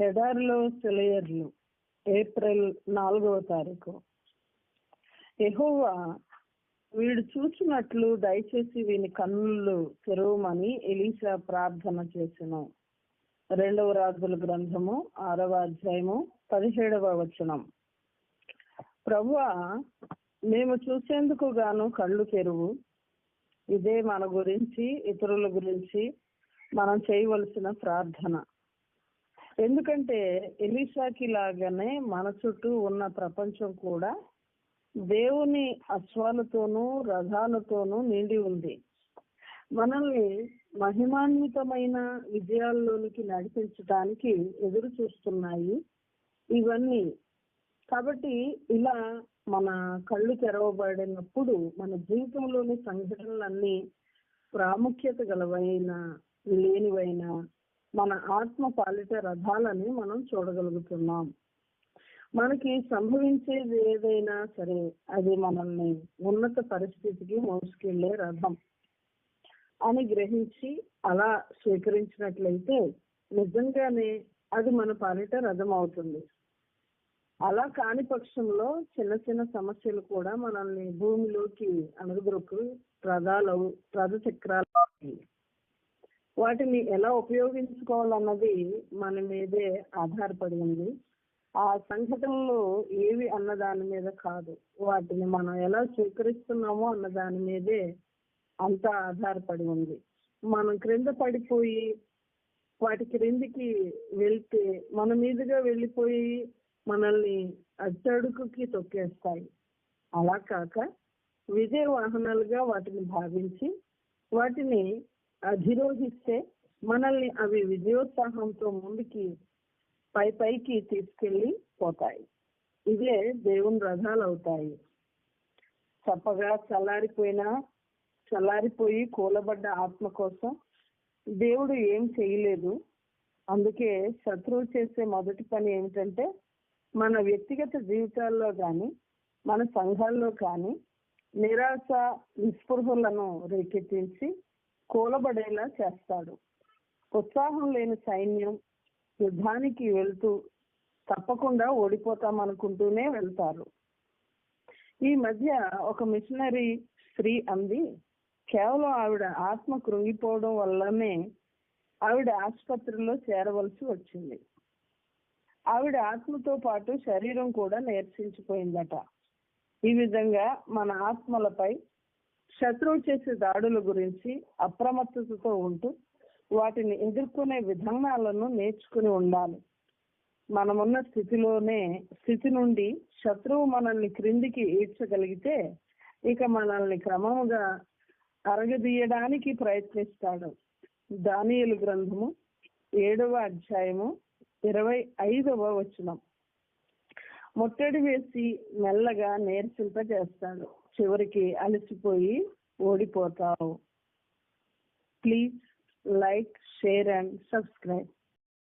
ఎడారిలో సెలయర్లు ఏప్రిల్ నాలుగవ తారీఖు. ఎహోవా వీడు చూచినట్లు దయచేసి వీని కన్నులు తెరవమని ఎలీసా ప్రార్థన చేసెను. రెండవ రాజుల గ్రంథము ఆరవ అధ్యాయము పదిహేడవ వచనం. ప్రభు మేము చూసేందుకు గాను కళ్ళు తెరువు. ఇదే మన గురించి ఇతరుల గురించి మనం చేయవలసిన ప్రార్థన. ఎందుకంటే ఎలీషాకి లాగానే మన చుట్టూ ఉన్న ప్రపంచం కూడా దేవుని అశ్వాలతోనూ రథాలతోనూ నిండి ఉంది. మనల్ని మహిమాన్వితమైన విజయాల్లోనికి నడిపించడానికి ఎదురు చూస్తున్నాయి ఇవన్నీ. కాబట్టి ఇలా మన కళ్ళు తెరవబడినప్పుడు మన జీవితంలోని సంఘటనలన్నీ ప్రాముఖ్యత గలవైన లేనివైన మన ఆత్మ పాలిట రథాలని మనం చూడగలుగుతున్నాం. మనకి సంభవించేది ఏదైనా సరే అది మనల్ని ఉన్నత పరిస్థితికి మోసుకెళ్ళే రథం అని గ్రహించి అలా స్వీకరించినట్లయితే నిజంగానే అది మన పాలిట రథం అవుతుంది. అలా కాని పక్షంలో చిన్న చిన్న సమస్యలు కూడా మనల్ని భూమిలోకి అణగదొరకు రథాలు రథ చక్రాలు వాటిని ఎలా ఉపయోగించుకోవాలన్నది మన మీదే ఆధారపడి ఉంది. ఆ సంఘటనలు ఏవి అన్న దాని మీద కాదు. వాటిని మనం ఎలా స్వీకరిస్తున్నామో అన్న దాని మీదే అంతా ఆధారపడి ఉంది. మనం క్రింద పడిపోయి వాటి క్రిందికి వెళ్తే మన మీదుగా వెళ్ళిపోయి మనల్ని అట్టడుగుకి తొక్కేస్తాయి. అలా కాక విజయ వాహనాలుగా వాటిని భావించి వాటిని అధిరోహిస్తే మనల్ని అవి విజయోత్సాహంతో ముందుకి పై పైకి తీసుకెళ్ళి పోతాయి. ఇవే దేవుని రథాలు అవుతాయి చప్పగా చల్లారిపోయినా చల్లారిపోయి కూలబడ్డ ఆత్మ కోసం దేవుడు ఏం చేయలేదు. అందుకే శత్రువు చేసే మొదటి పని ఏమిటంటే మన వ్యక్తిగత జీవితాల్లో కానీ మన సంఘాల్లో కానీ నిరాశ నిస్పృహలను రేకెత్తించి కూలబడేలా చేస్తాడు. ఉత్సాహం లేని సైన్యం యుద్ధానికి వెళ్తూ తప్పకుండా ఓడిపోతామనుకుంటూనే వెళ్తారు. ఈ మధ్య ఒక మిషనరీ స్త్రీ అంది కేవలం ఆవిడ ఆత్మ కృంగిపోవడం వల్లనే ఆవిడ ఆసుపత్రిలో చేరవలసి వచ్చింది. ఆవిడ ఆత్మతో పాటు శరీరం కూడా నేర్చించిపోయిందట. ఈ విధంగా మన ఆత్మలపై శత్రువు చేసే దాడుల గురించి అప్రమత్తతతో ఉంటూ వాటిని ఎదుర్కొనే విధానాలను నేర్చుకుని ఉండాలి. మనమున్న స్థితిలోనే స్థితి నుండి శత్రువు మనల్ని క్రిందికి ఈడ్చగలిగితే ఇక మనల్ని క్రమముగా అరగదీయడానికి ప్రయత్నిస్తాడు. దానియలు గ్రంథము ఏడవ అధ్యాయము ఇరవై ఐదవ వచనం. ముట్టడి వేసి మెల్లగా నేర్చింపజేస్తాడు చివరికి అలసిపోయి ఓడిపోతావు. Please like share and subscribe.